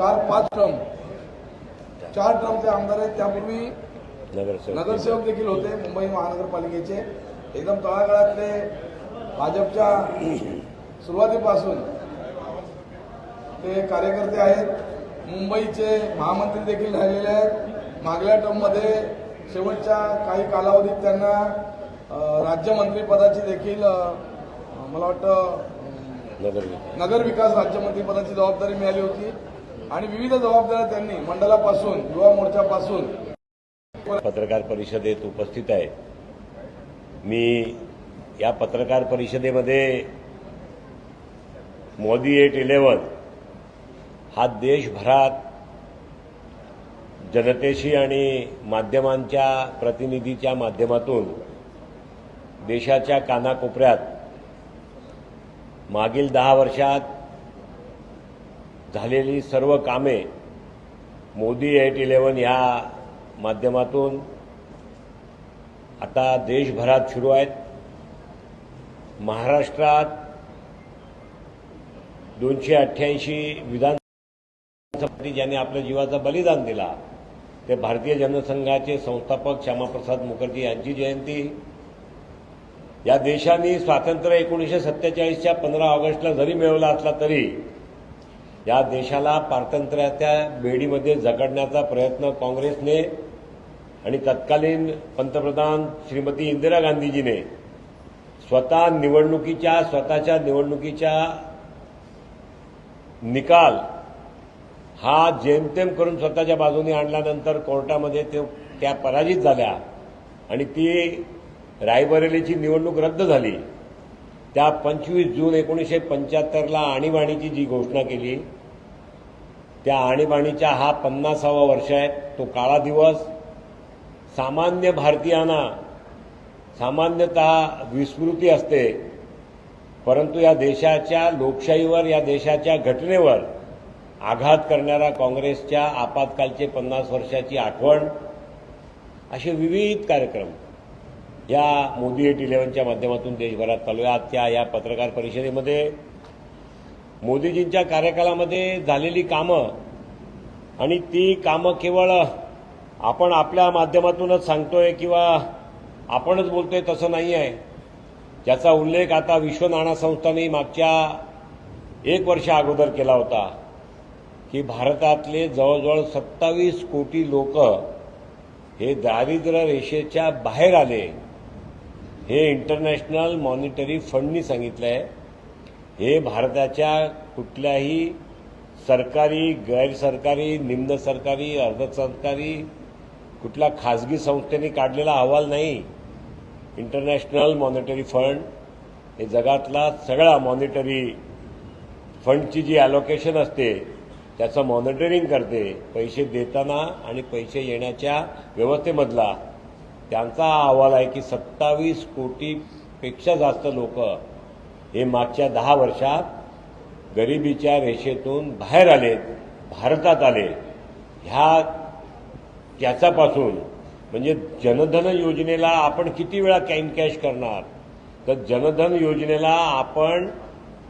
चार पाच टर्म चार टर्मचे आमदार आहेत त्यापूर्वी नगरसेवक. नगरसेवक देखील होते मुंबई महानगरपालिकेचे. एकदम तळागाळातले भाजपच्या सुरुवातीपासून ते कार्यकर्ते आहेत. मुंबईचे महामंत्री देखील राहिलेले आहेत. मागल्या टर्ममध्ये शेवटच्या काही कालावधीत त्यांना राज्यमंत्रीपदाची देखील मला वाटतं नगर विकास राज्यमंत्रीपदाची जबाबदारी मिळाली होती. आणि विविध जबाबदाऱ्या त्यांनी मंडळापासून युवा मोर्चापासून. पत्रकार परिषदेत उपस्थित आहे. मी या पत्रकार परिषदेमध्ये मोदी एट इलेवन हा देशभरात जनतेशी आणि माध्यमांच्या प्रतिनिधीच्या माध्यमातून देशाच्या कानाकोपऱ्यात मागील दहा वर्षात झालेली सर्व कामे मोदी एट इलेवन या माध्यमातून आता देशभरात सुरू आहेत. महाराष्ट्रात दोनशे अठ्ठ्याऐंशी विधानसभा ज्यांनी आपल्या जीवाचा बलिदान दिला ते भारतीय जनसंघाचे संस्थापक श्यामाप्रसाद मुखर्जी यांची जयंती. या देशाने स्वातंत्र्य एकोणीसशे सत्तेचाळीसच्या पंधरा ऑगस्टला जरी मिळवला असला तरी या देशाला पारतंत्र्याच्या बेडीमध्ये जगडण्याचा प्रयत्न काँग्रेसने आणि तत्कालीन पंतप्रधान श्रीमती इंदिरा गांधीजीने स्वतः निवडणुकीच्या स्वतःच्या निवडणुकीच्या निकाल हा जेमतेम करून स्वतःच्या बाजूने आणल्यानंतर कोर्टामध्ये ते त्या पराजित झाल्या आणि ती रायबरेलीची निवडणूक रद्द झाली. त्या पंचवीस जून एकोणीसशे पंच्याहत्तरला आणीबाणीची जी घोषणा केली त्या आणीबाणीच्या हा पन्नासावा वर्ष आहे तो काळा दिवस. सामान्य भारतीयांना सामान्यतः विस्मृती असते परंतु या देशाच्या लोकशाहीवर या देशाच्या घटनेवर आघात करणाऱ्या काँग्रेसच्या आपातकालचे पन्नास वर्षाची आठवण असे विविध कार्यक्रम. या मोदी एट इलेव्हनच्या माध्यमातून देशभरात चालू आहे. आजच्या या पत्रकार परिषदेमध्ये मोदीजींच्या कार्यकालामध्ये झालेली कामं आणि ती कामं केवळ आपण आपल्या माध्यमातूनच सांगतोय किंवा आपणच बोलतोय तसं नाही आहे ज्याचा उल्लेख आता विश्व नाणा संस्थाने मागच्या एक वर्ष अगोदर केला होता की भारतातले जवळजवळ सत्तावीस कोटी लोक हे दारिद्र्य रेषेच्या बाहेर आले. हे इंटरनॅशनल मॉनिटरी फंडनी सांगितलं आहे हे भारताच्या कुठल्याही सरकारी गैरसरकारी निम्न सरकारी अर्धसरकारी कुठल्या खाजगी संस्थेने काढलेला अहवाल नाही. इंटरनॅशनल मॉनिटरी फंड हे जगातला सगळा मॉनिटरी फंडची जी ॲलोकेशन असते त्याचं मॉनिटरिंग करते. पैसे देताना आणि पैसे येण्याच्या व्यवस्थेमधला त्यांचा अहवाल आहे की सत्तावीस कोटीपेक्षा जास्त लोक हे मागच्या दहा वर्षात गरिबीच्या रेषेतून बाहेर आलेत भारतात आले. ह्या त्याच्यापासून म्हणजे जनधन योजनेला आपण किती वेळा कॅन कॅश करणार? तर जनधन योजनेला आपण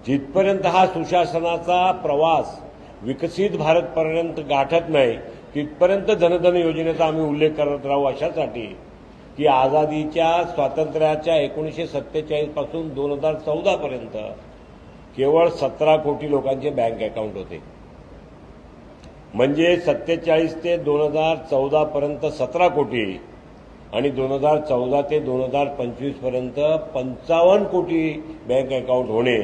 जिथपर्यंत हा सुशासनाचा प्रवास विकसित भारतपर्यंत गाठत नाही तिथपर्यंत जनधन योजनेचा आम्ही उल्लेख करत राहू अशासाठी की आझादीच्या स्वातंत्र्याच्या एकोणीसशे सत्तेचाळीसपासून दोन हजार चौदा पर्यंत केवळ सतरा कोटी लोकांचे बँक अकाउंट होते. म्हणजे सत्तेचाळीस ते दोन हजार चौदा पर्यंत सतरा कोटी आणि दोन हजार चौदा ते दोन हजार पंचवीसपर्यंत पंचावन्न कोटी बँक अकाउंट होणे.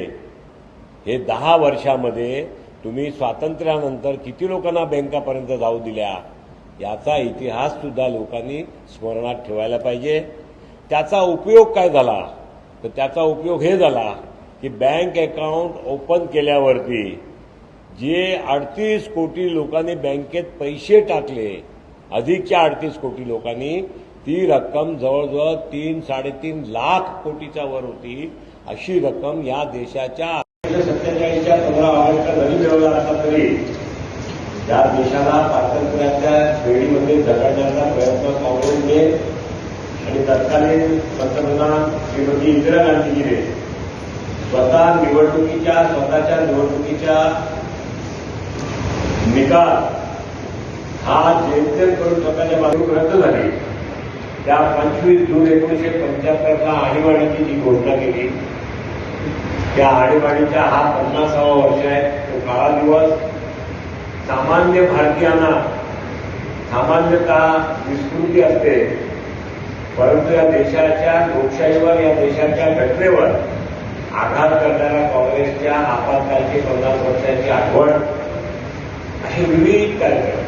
हे दहा वर्षामध्ये तुम्ही स्वातंत्र्यानंतर किती लोकांना बँकापर्यंत जाऊ दिल्या? याचा इतिहास सुद्धा लोकांनी स्मरणात ठेवायला पाहिजे. त्याचा उपयोग काय झाला? तर त्याचा उपयोग हे झाला की बँक अकाउंट ओपन केल्यावरती जे अडतीस कोटी लोकांनी बँकेत पैसे टाकले अधिकच्या अडतीस कोटी लोकांनी ती रक्कम जवळजवळ तीन साडेतीन लाख कोटीच्या वर होती. अशी रक्कम या देशाच्या सत्तेचाळीसच्या पंधरा ऑगस्टला जरी मिळवला असला तरी? या देशाला स्वातंत्र्याच्या वेळीमध्ये प्रयत्न काँग्रेसने आणि तत्कालीन पंतप्रधान श्रीमती इंदिरा गांधीजीने स्वतः निवडणुकीच्या स्वतःच्या निवडणुकीच्या निकाल हा जेमतेम करून स्वतःच्या बाजू रद्द झाली. त्या पंचवीस जून एकोणीशे पंच्याहत्तरला आणीबाणीची जी घोषणा केली त्या आणीबाणीचा हा पन्नासावा वर्ष आहे. तो काळा दिवस सामान्य भारतीयांना सामान्यतः विस्मृती असते. परंतु या देशाच्या लोकशाहीवर या देशाच्या घटनेवर आघात करणाऱ्या काँग्रेसच्या आपत्कालची पन्नास वर्षाची आठवण असे विविध कार्यक्रम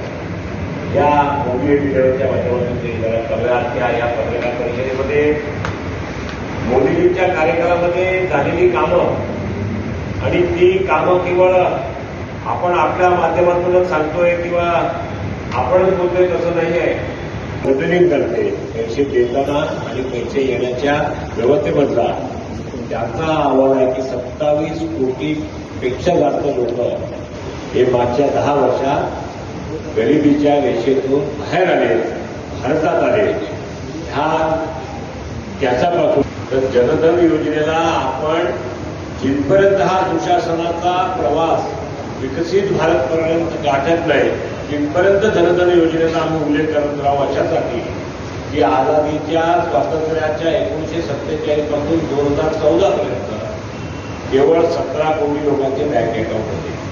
या मोदी व्हिडिओच्या माध्यमातून ते या पत्रकार परिषदेमध्ये मोदीजींच्या कार्यकाळामध्ये झालेली कामं आणि ती कामं केवळ आपण आपल्या माध्यमातूनच सांगतोय किंवा आपणच बोलतोय तसं नाही आहे बदलीन करते. पैसे देताना आणि पैसे येण्याच्या व्यवस्थेमधला. त्याचा आव्हान आहे की सत्तावीस कोटीपेक्षा जास्त लोक हे मागच्या दहा वर्षात गरिबीच्या रेषेतून बाहेर आले भारतात आले. ह्या त्याच्यापासून तर जनधन योजनेला आपण जिथपर्यंत हा सुशासनाचा प्रवास विकसित भारतपर्यंत गाठत नाही इथपर्यंत जनधन योजनेचा आम्ही उल्लेख करत राहू अशासाठी की आझादीच्या स्वातंत्र्याच्या एकोणीशे सत्तेचाळीसपासून दोन हजार चौदा पर्यंत केवळ सतरा कोटी लोकांचे बँक अकाउंट होते.